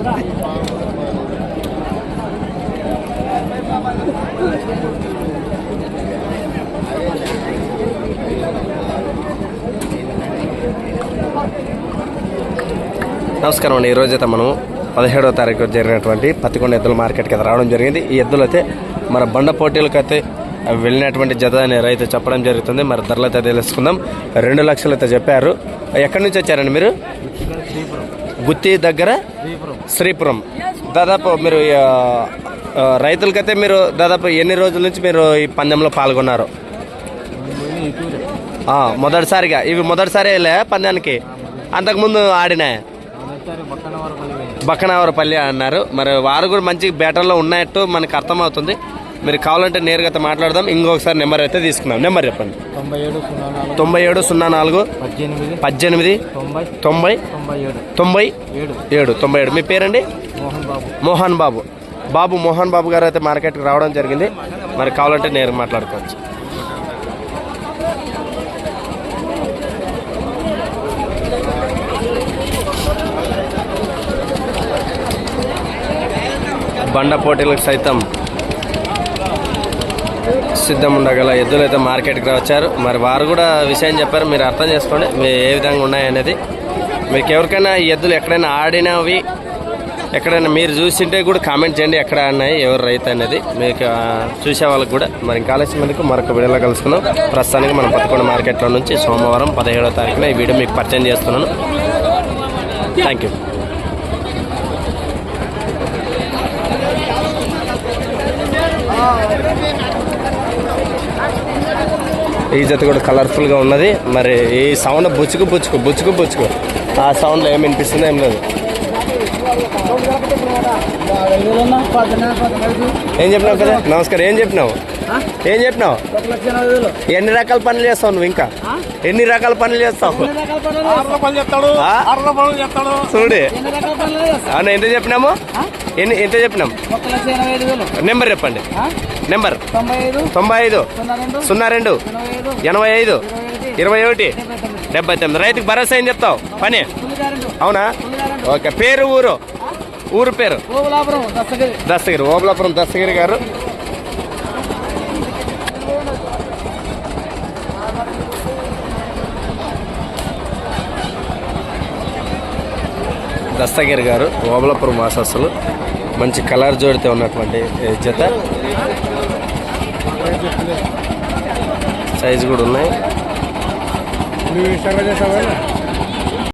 నమస్కారం అండి. ఈరోజు అయితే మనం పదిహేడవ తారీఖు జరిగినటువంటి పత్తికొండ ఎద్దుల మార్కెట్కి అయితే రావడం జరిగింది. ఈ ఎద్దులు అయితే మన బండ పోటీలకు అయితే వెళ్ళినటువంటి జత అని రైతు చెప్పడం జరుగుతుంది. మరి ధరలు అయితే తెలుసుకుందాం. రెండు లక్షలు అయితే చెప్పారు. ఎక్కడి నుంచి వచ్చారండి మీరు? గుత్తి దగ్గర? శ్రీపురం. దాదాపు మీరు రైతులకైతే మీరు దాదాపు ఎన్ని రోజుల నుంచి మీరు ఈ పందెంలో పాల్గొన్నారు? మొదటిసారిగా. ఇవి మొదటిసారి వెళ్ళా పందానికి అంతకుముందు ఆడినాయి బక్కనవరపల్లి అన్నారు. మరి వారు కూడా మంచి బేటల్లో ఉన్నట్టు మనకు అర్థమవుతుంది. మీరు కావాలంటే నేరుగా అయితే మాట్లాడదాం. ఇంకొకసారి నెంబర్ అయితే తీసుకుందాం. నెంబర్ చెప్పండి. తొంభై ఏడు సున్నా నాలుగు. పద్దెనిమిది. తొంభై. తొంభై. ఏడు. తొంభై. ఏడు. మీ పేరండి? మోహన్ బాబు. మోహన్ బాబు. బాబు మోహన్ బాబు గారు అయితే మార్కెట్కి రావడం జరిగింది. మరి కావాలంటే నేరుగా మాట్లాడుకోవచ్చు. బండ పోటీలకు సైతం సిద్ధం ఉండగల ఎద్దులు అయితే మార్కెట్కి వచ్చారు మరి వారు కూడా విషయం చెప్పారు. మీరు అర్థం చేసుకోండి. మీ ఏ విధంగా ఉన్నాయనేది మీకు ఎవరికైనా ఈ ఎద్దులు ఎక్కడైనా ఆడినవి ఎక్కడైనా మీరు చూసింటే కూడా కామెంట్ చేయండి. ఎక్కడ ఉన్నాయి ఎవరు రైతు అనేది. మీకు చూసే వాళ్ళకి కూడా మరి ఇంకా ఆలస్యం మరొక వీడియోలో కలుసుకున్నాం ప్రస్తుతానికి మనం పదకొండు మార్కెట్లో నుంచి సోమవారం పదిహేడో తారీఖున ఈ వీడియో మీకు పరిచయం చేస్తున్నాను. థ్యాంక్ యూ ఈ జత కూడా కలర్ఫుల్గా ఉన్నది. మరి ఈ సౌండ్ బుచ్చుకు బుచ్చుకు బుచ్చుకు బుచ్చుకు. ఆ సౌండ్లో ఏం వినిపిస్తుందో ఏం లేదు. ఏం చెప్పినావు కదా? నమస్కారం. ఏం చెప్పినావు? ఏం చెప్పినావు? ఎన్ని రకాల పనులు చేస్తావు నువ్వు ఇంకా? ఎన్ని రకాల పనులు చేస్తావు? చూడు. అవును ఎంత చెప్పినాము? ఎన్ని ఎంత చెప్పినాం? నెంబర్ చెప్పండి. నెంబర్. తొంభై ఐదు సున్నా రెండు ఎనభై ఐదు ఇరవై ఒకటి డెబ్బై తొమ్మిది. రైతుకు భరోసా ఏం చెప్తావు? పని. అవునా? ఓకే. పేరు ఊరు? ఊరు పేరు? దస్తగిరి. దస్తగిరి. ఓబలాపురం దస్తగిరి గారు. దస్తగిరి గారు ఓబలపురం వాసస్సులు మంచి కలర్ జోడితే ఉన్నటువంటి జత. సైజు కూడా ఉన్నాయి. చేసావా